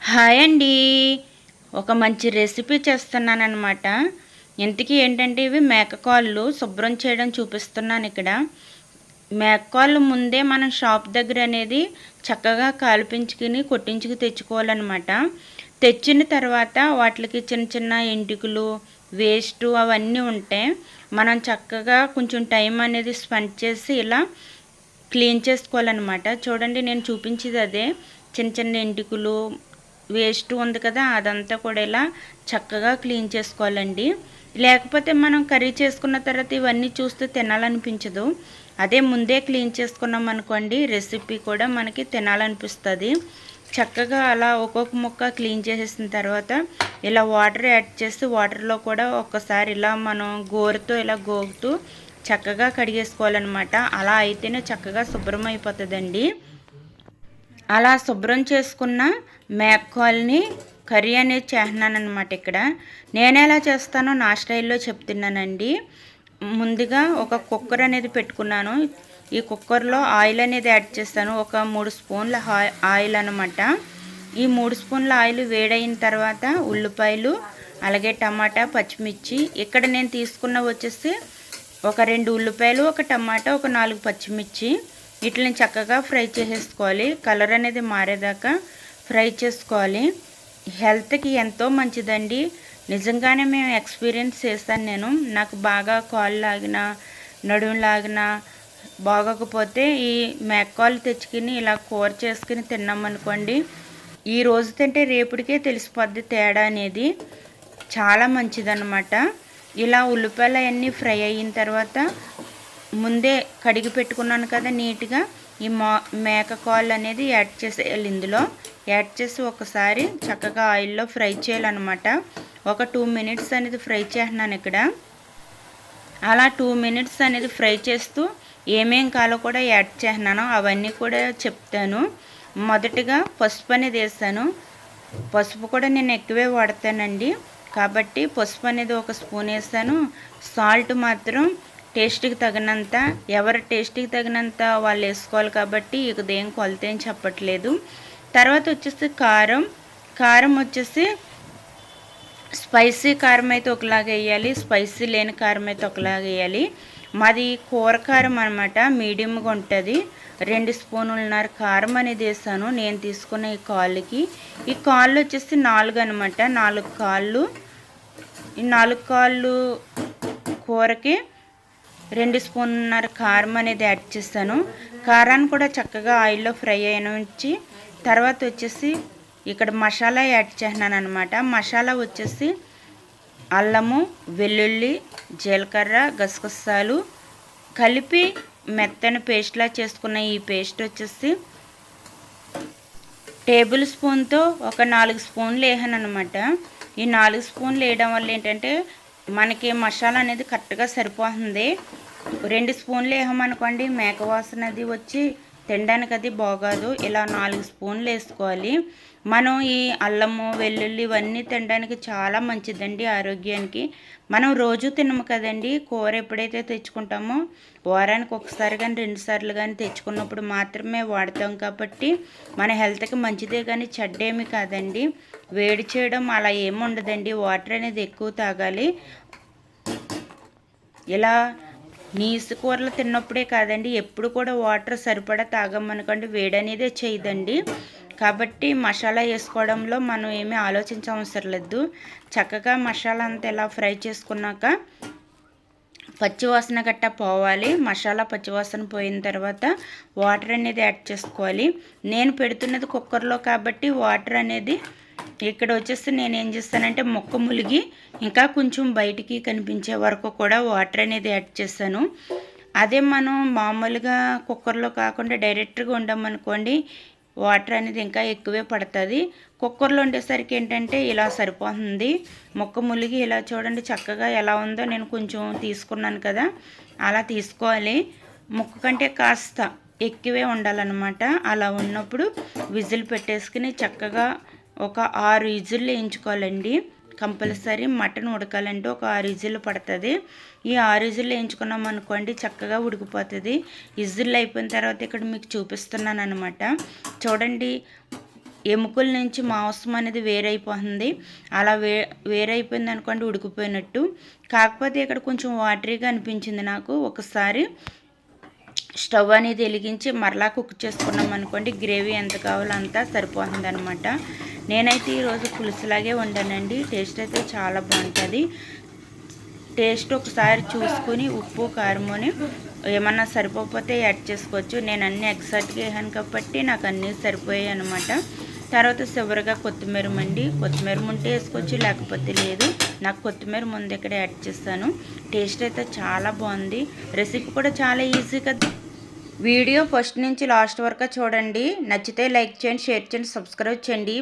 Hi అండి. ఒక మంచి రెసిపీ చేస్తున్నాను అనమాట ఇంతకీ ఏంటంటే ఇవి మేకకాళ్ళు శుభ్రం చేయడం చూపిస్తున్నాను ఇక్కడ. మేకకాళ్ళు ముందే మనం షాప్ దగ్గర అనేది చక్కగా కాల్పించుకుని కొట్టించుకు తెచ్చుకోవాలన్నమాట. తెచ్చిన తర్వాత వాటికి చిన్న చిన్న ఎంటుకలు వేస్ట్ అవన్నీ ఉంటాయి మనం చక్కగా కొంచెం టైం అనేది స్పెండ్ చేసి ఇలా క్లీన్ చేసుకోవాలన్నమాట. చూడండి నేను చూపించేది అదే. చిన్న చిన్న ఎంటుకలు వేస్ట్ ఉంది కదా అదంతా కూడా ఇలా చక్కగా క్లీన్ చేసుకోవాలండి. లేకపోతే మనం కర్రీ చేసుకున్న తర్వాత ఇవన్నీ చూస్తే తినాలనిపించదు. అదే ముందే క్లీన్ చేసుకున్నాం అనుకోండి రెసిపీ కూడా మనకి తినాలనిపిస్తుంది. చక్కగా అలా ఒక్కొక్క ముక్క క్లీన్ చేసేసిన తర్వాత ఇలా వాటర్ యాడ్ చేసి వాటర్లో కూడా ఒక్కసారి ఇలా మనం గోరుతో ఇలా గోగుతూ చక్కగా కడిగేసుకోవాలన్నమాట. అలా అయితేనే చక్కగా శుభ్రం అయిపోతుందండి. అలా శుభ్రం చేసుకున్న మేకాల్ని కర్రీ అనేది చేస్తున్నాను అనమాట ఇక్కడ. నేను ఎలా చేస్తానో నా స్టైల్లో చెప్తున్నానండి. ముందుగా ఒక కుక్కర్ అనేది పెట్టుకున్నాను. ఈ కుక్కర్లో ఆయిల్ అనేది యాడ్ చేస్తాను. ఒక మూడు స్పూన్ల ఆయిల్ అనమాట ఈ మూడు స్పూన్ల ఆయిల్ వేడైన తర్వాత ఉల్లిపాయలు అలాగే టమాటా పచ్చిమిర్చి ఇక్కడ నేను తీసుకున్న వచ్చేసి ఒక రెండు ఉల్లిపాయలు ఒక టమాటా ఒక నాలుగు పచ్చిమిర్చి. వీటిని చక్కగా ఫ్రై చేసేసుకోవాలి. కలర్ అనేది మారేదాకా ఫ్రై చేసుకోవాలి. హెల్త్కి ఎంతో మంచిదండి. నిజంగానే మేము ఎక్స్పీరియన్స్ చేస్తాను నేను. నాకు బాగా కాలు లాగిన నడుము లాగిన బాగోకపోతే ఈ మేకాలు తెచ్చుకుని ఇలా కూర చేసుకుని తిన్నామనుకోండి ఈ రోజు తింటే రేపుడికే తెలిసిపోద్ది తేడా అనేది. చాలా మంచిదన్నమాట. ఇలా ఉల్లిపాయలు అవన్నీ ఫ్రై అయిన తర్వాత ముందే కడిగి పెట్టుకున్నాను కదా నీట్గా. ఈ మా మేక కాల్ అనేది యాడ్ చేసేయాలి ఇందులో యాడ్ చేసి ఒకసారి చక్కగా ఆయిల్లో ఫ్రై చేయాలన్నమాట. ఒక టూ మినిట్స్ అనేది ఫ్రై చేస్తున్నాను ఇక్కడ. అలా టూ మినిట్స్ అనేది ఫ్రై చేస్తూ ఏమేం కాలో కూడా యాడ్ చేస్తున్నాను. అవన్నీ కూడా చెప్తాను. మొదటిగా పసుపు అనేది వేస్తాను. పసుపు కూడా నేను ఎక్కువే వాడతానండి. కాబట్టి పసుపు అనేది ఒక స్పూన్ వేస్తాను. సాల్ట్ మాత్రం టేస్ట్కి తగినంత ఎవరి టేస్ట్కి తగినంత వాళ్ళు వేసుకోవాలి కాబట్టి ఇక దేం కొలత ఏం చెప్పట్లేదు. తర్వాత వచ్చేసి కారం. కారం వచ్చేసి స్పైసీ కారం అయితే ఒకలాగా వేయాలి స్పైసీ లేని కారం అయితే ఒకలాగా వేయాలి. మాది కూర కారం అనమాట మీడియంగా ఉంటుంది. రెండు స్పూన్లున్నర కారం అనేది వేసాను నేను తీసుకున్న ఈ కాళ్ళకి. ఈ కాళ్ళు వచ్చేసి నాలుగు అనమాట నాలుగు కాళ్ళు. ఈ నాలుగు కాళ్ళు కూరకి రెండు స్పూన్నర కారం అనేది యాడ్ చేస్తాను. కారాన్ని కూడా చక్కగా ఆయిల్లో ఫ్రై అయిన ఉంచి తర్వాత వచ్చేసి ఇక్కడ మసాలా యాడ్ చేస్తున్నాను అనమాట మసాలా వచ్చేసి అల్లము వెల్లుల్లి జీలకర్ర గసగసాలు కలిపి మెత్తని పేస్ట్లా చేసుకున్న ఈ పేస్ట్ వచ్చేసి టేబుల్ స్పూన్తో ఒక నాలుగు స్పూన్లు వేసాను అనమాట ఈ నాలుగు స్పూన్లు వేయడం వల్ల ఏంటంటే మనకి మసాలా అనేది కరెక్ట్గా సరిపోతుంది. రెండు స్పూన్లు వేయమనుకోండి మేక వాసన అది వచ్చి తినడానికి అది బాగోదు. ఇలా నాలుగు స్పూన్లు వేసుకోవాలి. మనం ఈ అల్లము వెల్లుల్లి ఇవన్నీ తినడానికి చాలా మంచిదండి ఆరోగ్యానికి. మనం రోజు తినము కదండి. కూర ఎప్పుడైతే తెచ్చుకుంటామో వారానికి ఒకసారి కానీ రెండుసార్లు కానీ తెచ్చుకున్నప్పుడు మాత్రమే వాడతాం కాబట్టి మన హెల్త్కి మంచిదే కానీ చెడ్డేమి కాదండి. వేడి చేయడం అలా ఏమి ఉండదండి. వాటర్ అనేది ఎక్కువ తాగాలి. ఇలా నీసు కూరలు తిన్నప్పుడే కాదండి ఎప్పుడు కూడా వాటర్ సరిపడా తాగమనుకోండి వేడి అనేది చేయదండి. కాబట్టి మసాలా వేసుకోవడంలో మనం ఏమీ ఆలోచించవసరం లేదు చక్కగా మసాలా అంతా ఇలా ఫ్రై చేసుకున్నాక పచ్చివాసన గట్ట పోవాలి. మసాలా పచ్చివాసన పోయిన తర్వాత వాటర్ అనేది యాడ్ చేసుకోవాలి. నేను పెడుతున్నది కుక్కర్లో కాబట్టి వాటర్ అనేది ఇక్కడ వచ్చేసి నేను ఏం చేస్తానంటే మొక్క ములిగి ఇంకా కొంచెం బయటికి కనిపించే వరకు కూడా వాటర్ అనేది యాడ్ చేస్తాను. అదే మనం మామూలుగా కుక్కర్లో కాకుండా డైరెక్ట్గా ఉండమనుకోండి వాటర్ అనేది ఇంకా ఎక్కువే పడుతుంది. కుక్కర్లో ఉండేసరికి ఏంటంటే ఇలా సరిపోతుంది. మొక్క ములిగి ఇలా చూడండి చక్కగా ఎలా ఉందో నేను కొంచెం తీసుకున్నాను కదా అలా తీసుకోవాలి. ముక్క కంటే కాస్త ఎక్కువే ఉండాలన్నమాట అలా ఉన్నప్పుడు విజిల్ పెట్టేసుకుని చక్కగా ఒక ఆరు ఇజులు వేయించుకోవాలండి. కంపల్సరీ మటన్ ఉడకాలంటే ఒక ఆరు ఇజులు పడుతుంది. ఈ ఆరు ఇజులు వేయించుకున్నాం అనుకోండి చక్కగా ఉడికిపోతుంది. ఇజులు అయిపోయిన తర్వాత ఇక్కడ మీకు చూపిస్తున్నాను అనమాట చూడండి ఎముకల నుంచి మాంసం అనేది వేరైపోతుంది. అలా వే వేరైపోయింది అనుకోండి ఉడికిపోయినట్టు. కాకపోతే ఇక్కడ కొంచెం వాటరీగా అనిపించింది నాకు. ఒకసారి స్టవ్ అనేది వెలిగించి మరలా కుక్ చేసుకున్నాం అనుకోండి గ్రేవీ ఎంత కావాలో అంతా సరిపోతుంది అనమాట నేనైతే ఈరోజు పులుసులాగే వండానండి. టేస్ట్ అయితే చాలా బాగుంటుంది. టేస్ట్ ఒకసారి చూసుకుని ఉప్పు కారముని ఏమన్నా సరిపోకపోతే యాడ్ చేసుకోవచ్చు. నేను అన్నీ ఎగ్జాక్ట్గా వేసాను కాబట్టి నాకు అన్నీ సరిపోయాయి అనమాట తర్వాత చివరిగా కొత్తిమీర మండి. కొత్తిమీర ఉంటే వేసుకోవచ్చు లేకపోతే లేదు. నాకు కొత్తిమీర ముందు ఇక్కడ యాడ్ చేస్తాను. టేస్ట్ అయితే చాలా బాగుంది. రెసిపీ కూడా చాలా ఈజీ కదా. వీడియో ఫస్ట్ నుంచి లాస్ట్ వరకు చూడండి. నచ్చితే లైక్ చేయండి షేర్ చేయండి సబ్స్క్రైబ్ చేయండి.